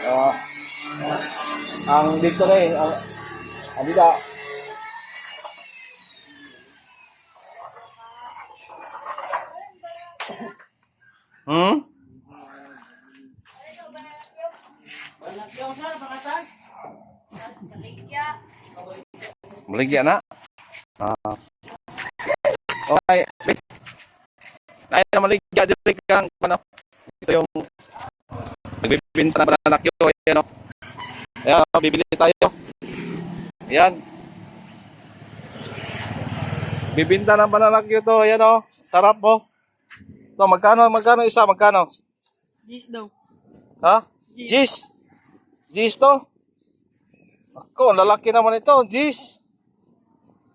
Ah, ang dito eh, ang, ang dito. Hmm? Maligya na? Ah. Okay. Ay, na maligya diri kang ano. Ito yung nagbibinta na bananak yun. Ayan o. Ayan, o, bibili tayo. Ayan. Bibinta ng bananak yun to. Ayan o. Sarap po. To, magkano, magkano isa? Magkano? This daw. Ha? Jis? Jis to? Ako, lalaki naman ito. Jis.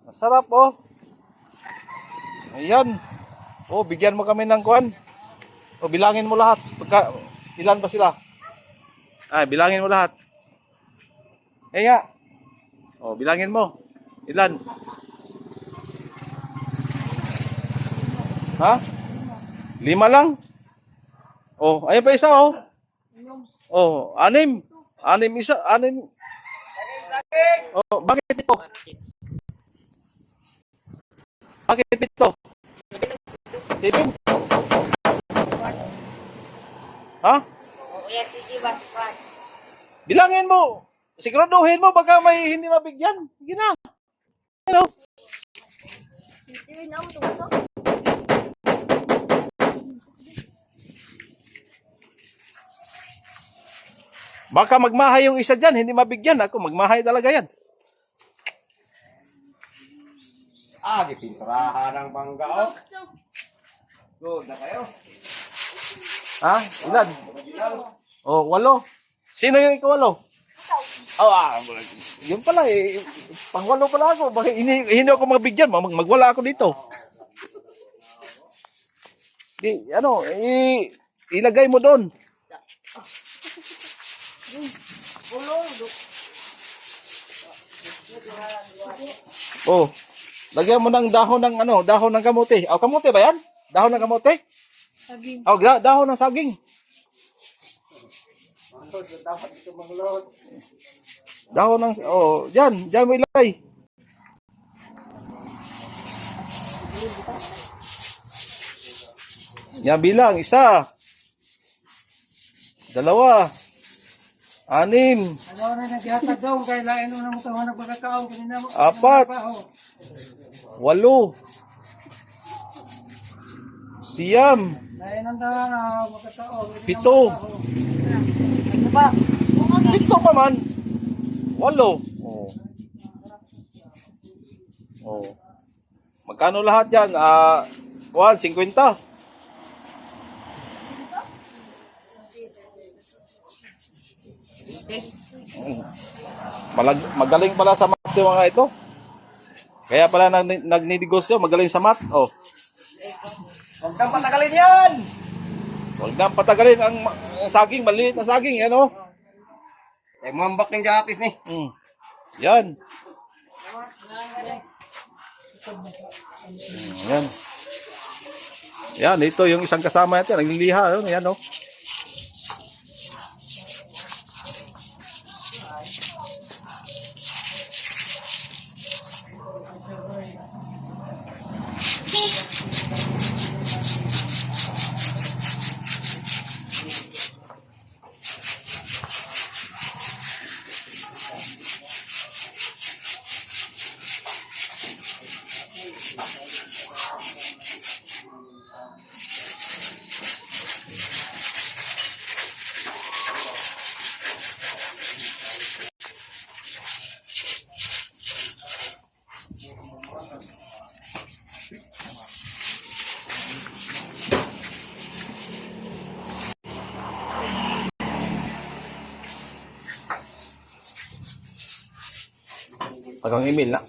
Masarap oh. Ayan. Oh, bigyan mo kami ng kuan. O, bilangin mo lahat. Pagka, ilan ba sila? Ay, bilangin mo lahat. Eh nga. O, bilangin mo. Ilan? Ha? Lima lang? Oh, ayun pa isa oh. Oh, anim. Anim isa, anim. Oh, bakit ito? Bakit ito? Seven? Ha? Bas. Bilangin mo. Siguraduhin mo baka may hindi mabigyan. Sige na. Hello. Baka magmahay yung isa dyan, hindi mabigyan. Ako, magmahay talaga yan. Ah, gipinturahan ng bangga, oh. Good na kayo. Ha? Ilan? Oh, walo. Sino yung ikawalo? Oh, ah, yun pala eh. Pangwalo pala ako. Bakit hindi, hindi ako mabigyan? Mag, magwala ako dito. Di, ano, i, ilagay mo doon. Oh. Lagyan mo ng dahon ng ano, dahon ng kamote. Oh, kamote ba yan? Dahon ng kamote? Saging. Oh, da- dahon ng saging. Dapat ito manglod. Dahon ng, oh, dyan, dyan mo ilagay. Yan bilang, isa. Dalawa. Anim. Ano na naghihatag daw, kaya lain na mo tawa nagpagkakaon kanina mo. Apat. Walo. Siyam. Pito. Pito pa man. Walo. Oh. Oh. Magkano lahat yan? Ah, uh, 1.50. Malag, magaling pala sa math yung mga ito. Kaya pala nag, nagninegosyo, magaling sa math. Oh. Huwag kang patagalin yan! Huwag na patagalin ang, saging, maliit na saging, yan oh. Eh, mambak ng jatis ni. Mm. Yan. Mm, yan. Yan, ito yung isang kasama natin, nagliliha, yun, yan oh. Pagkang email na.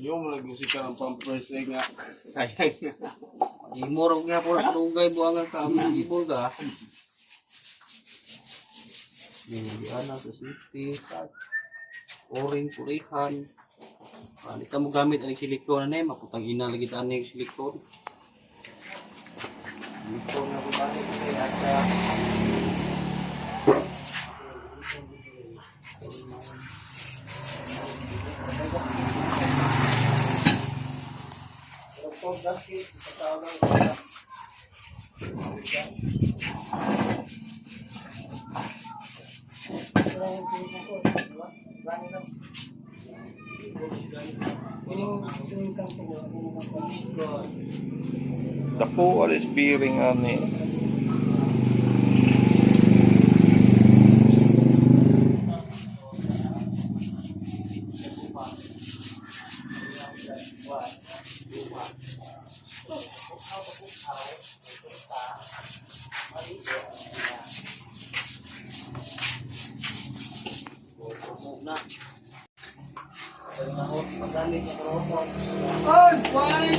Yung nag-usik ka ng pampers eh nga. Sayang na. Imorong nga po na tugay buangan ka ibol ka. Yan na sa city. Oring purihan. Ano ka mo gamit ang silikon na eh, maputang ina lagi taan yung silikon. Dito na po balik kay at ah, The pool is bearing on it. Na. Pag nahot, magamit robot. Oy, why?